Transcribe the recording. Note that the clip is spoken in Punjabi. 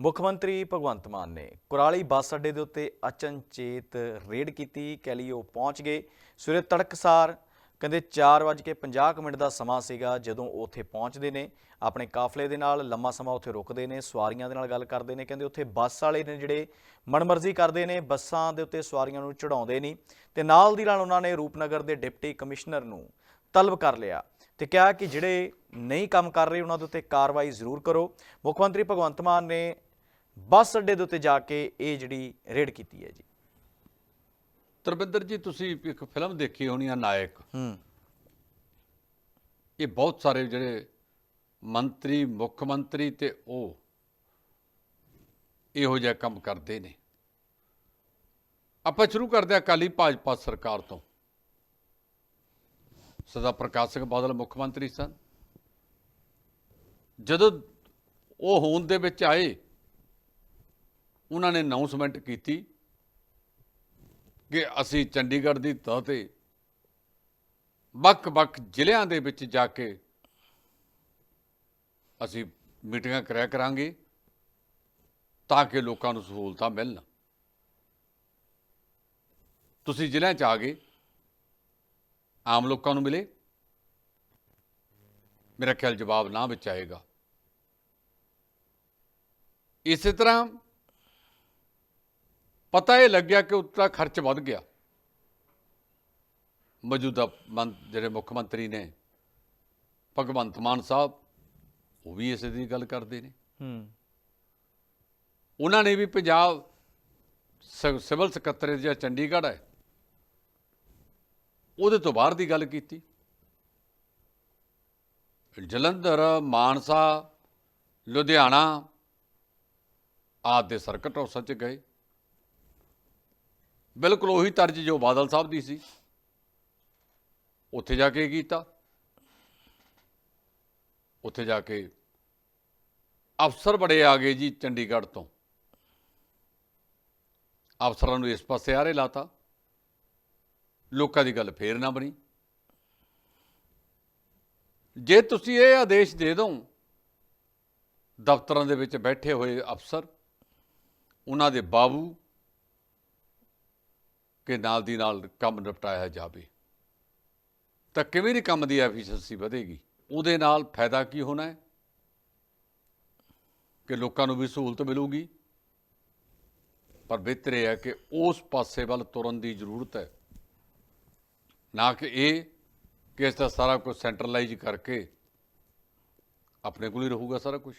ਮੁੱਖ ਮੰਤਰੀ ਭਗਵੰਤ ਮਾਨ ਨੇ ਕੁਰਾਲੀ ਬੱਸ ਅੱਡੇ ਦੇ ਉੱਤੇ ਅਚਨਚੇਤ ਰੇਡ ਕੀਤੀ। ਕਹਿ ਲਈ ਉਹ ਪਹੁੰਚ ਗਏ। ਸਵੇਰੇ ਤੜਕਸਾਰ ਕਹਿੰਦੇ 4:50 ਮਿੰਟ ਦਾ ਸਮਾਂ ਸੀਗਾ ਜਦੋਂ ਉਹ ਉੱਥੇ ਪਹੁੰਚਦੇ ਨੇ। ਆਪਣੇ ਕਾਫਲੇ ਦੇ ਨਾਲ ਲੰਮਾ ਸਮਾਂ ਉੱਥੇ ਰੁਕਦੇ ਨੇ, ਸਵਾਰੀਆਂ ਦੇ ਨਾਲ ਗੱਲ ਕਰਦੇ ਨੇ। ਕਹਿੰਦੇ ਉੱਥੇ ਬੱਸ ਵਾਲੇ ਨੇ ਜਿਹੜੇ ਮਨਮਰਜ਼ੀ ਕਰਦੇ ਨੇ, ਬੱਸਾਂ ਦੇ ਉੱਤੇ ਸਵਾਰੀਆਂ ਨੂੰ ਚੜਾਉਂਦੇ ਨਹੀਂ। ਤੇ ਨਾਲ ਦੀ ਨਾਲ ਉਹਨਾਂ ਨੇ ਰੂਪਨਗਰ ਦੇ ਡਿਪਟੀ ਕਮਿਸ਼ਨਰ ਨੂੰ ਤਲਬ ਕਰ ਲਿਆ ਤੇ ਕਿਹਾ ਕਿ ਜਿਹੜੇ ਨਹੀਂ ਕੰਮ ਕਰ ਰਹੇ ਉਹਨਾਂ ਦੇ ਉੱਤੇ ਕਾਰਵਾਈ ਜ਼ਰੂਰ ਕਰੋ। ਮੁੱਖ ਮੰਤਰੀ ਭਗਵੰਤ ਮਾਨ ਨੇ ਬੱਸ ਅੱਡੇ ਦੇ ਉੱਤੇ ਜਾ ਕੇ ਇਹ ਜਿਹੜੀ ਰੇਡ ਕੀਤੀ ਹੈ ਜੀ। ਤਰਵਿੰਦਰ ਜੀ ਤੁਸੀਂ ਇੱਕ ਫਿਲਮ ਦੇਖੀ ਹੋਣੀ ਆ ਨਾਇਕ। ਹੂੰ। ਇਹ ਬਹੁਤ ਸਾਰੇ ਜਿਹੜੇ ਮੰਤਰੀ ਮੁੱਖ ਮੰਤਰੀ ਤੇ ਉਹ ਇਹੋ ਜਿਹਾ ਕੰਮ ਕਰਦੇ ਨੇ। ਆਪਾਂ ਸ਼ੁਰੂ ਕਰਦੇ ਹਾਂ ਅਕਾਲੀ ਭਾਜਪਾ ਸਰਕਾਰ ਤੋਂ। ਸਦਾ ਪ੍ਰਕਾਸ਼ ਸਿੰਘ ਬਾਦਲ ਮੁੱਖ ਮੰਤਰੀ ਸਨ। ਜਦੋਂ ਉਹ ਹੋਂਦ ਦੇ ਵਿੱਚ ਆਏ ਉਹਨਾਂ ਨੇ ਅਨਾਉਂਸਮੈਂਟ ਕੀਤੀ ਕਿ ਅਸੀਂ ਚੰਡੀਗੜ੍ਹ ਦੀ ਤੌਰ ਤੇ ਵੱਖ-ਵੱਖ ਜ਼ਿਲ੍ਹਿਆਂ ਦੇ ਵਿੱਚ ਜਾ ਕੇ ਅਸੀਂ ਮੀਟਿੰਗਾਂ ਕਰਿਆ ਕਰਾਂਗੇ ਤਾਂ ਕਿ ਲੋਕਾਂ ਨੂੰ ਸਹੂਲਤਾਂ ਮਿਲਣ। ਤੁਸੀਂ ਜ਼ਿਲ੍ਹਿਆਂ 'ਚ ਆ ਗਏ, ਆਮ ਲੋਕਾਂ ਨੂੰ ਮਿਲੇ। ਮੇਰਾ ਖਿਆਲ ਜਵਾਬ ਨਾ ਵਿੱਚ ਆਏਗਾ। ਇਸੇ ਤਰ੍ਹਾਂ ਪਤਾ ਇਹ ਲੱਗਿਆ ਕਿ ਉੱਤਾ ਖਰਚ ਵੱਧ ਗਿਆ। ਮੌਜੂਦਾ ਮੰਤ ਜਿਹੜੇ ਮੁੱਖ ਮੰਤਰੀ ਨੇ ਭਗਵੰਤ ਮਾਨ ਸਾਹਿਬ ਉਹ ਵੀ ਇਸੇ ਦੀ ਗੱਲ ਕਰਦੇ ਨੇ। ਹੂੰ। ਉਹਨਾਂ ਨੇ ਵੀ ਪੰਜਾਬ ਸਿਵਲ ਸਕੱਤਰੇਤ ਜਿਹੜਾ ਚੰਡੀਗੜ੍ਹ ਹੈ ਉਹਦੇ ਤੋਂ ਬਾਹਰ ਦੀ ਗੱਲ ਕੀਤੀ। ਜਲੰਧਰ ਮਾਨਸਾ ਲੁਧਿਆਣਾ ਆਦਿ ਦੇ ਸਰਕਟ ਹਾਊਸਾਂ 'ਚ ਗਏ। ਬਿਲਕੁਲ ਉਹੀ ਤਰਜ ਜੋ ਬਾਦਲ ਸਾਹਿਬ ਦੀ ਸੀ। ਉੱਥੇ ਜਾ ਕੇ ਕੀਤਾ। ਉੱਥੇ ਜਾ ਕੇ ਅਫਸਰ ਬੜੇ ਆ ਗਏ ਜੀ ਚੰਡੀਗੜ੍ਹ ਤੋਂ। ਅਫਸਰਾਂ ਨੂੰ ਇਸ ਪਾਸੇ ਆਰੇ ਲਾਤਾ। ਲੋਕਾਂ ਦੀ ਗੱਲ ਫੇਰ ਨਾ ਬਣੀ। ਜੇ ਤੁਸੀਂ ਇਹ ਆਦੇਸ਼ ਦੇ ਦੋ, ਦਫ਼ਤਰਾਂ ਦੇ ਵਿੱਚ ਬੈਠੇ ਹੋਏ ਅਫਸਰ, ਉਹਨਾਂ ਦੇ ਬਾਬੂ ਕਿ ਨਾਲ ਦੀ ਨਾਲ ਕੰਮ ਨਿਪਟਾਇਆ ਜਾਵੇ। ਤਾਂ ਕਿਵੇਂ ਦੀ ਕੰਮ ਦੀ ਐਫੀਸ਼ੀਐਂਸੀ ਵਧੇਗੀ? ਉਹਦੇ ਨਾਲ ਫਾਇਦਾ ਕੀ ਹੋਣਾ ਹੈ? ਕਿ ਲੋਕਾਂ ਨੂੰ ਵੀ ਸਹੂਲਤ ਮਿਲੂਗੀ? ਪਰ ਬਿਹਤਰ ਇਹ ਹੈ ਕਿ ਉਸ ਪਾਸੇ ਵੱਲ ਤੁਰਨ ਦੀ ਜ਼ਰੂਰਤ ਹੈ। ਨਾ ਕਿ ਇਹ ਕਿ ਇਸ ਦਾ ਸਾਰਾ ਕੁਝ ਸੈਂਟਰਲਾਈਜ਼ ਕਰਕੇ ਆਪਣੇ ਕੋਲ ਹੀ ਰਹੂਗਾ ਸਾਰਾ ਕੁਝ।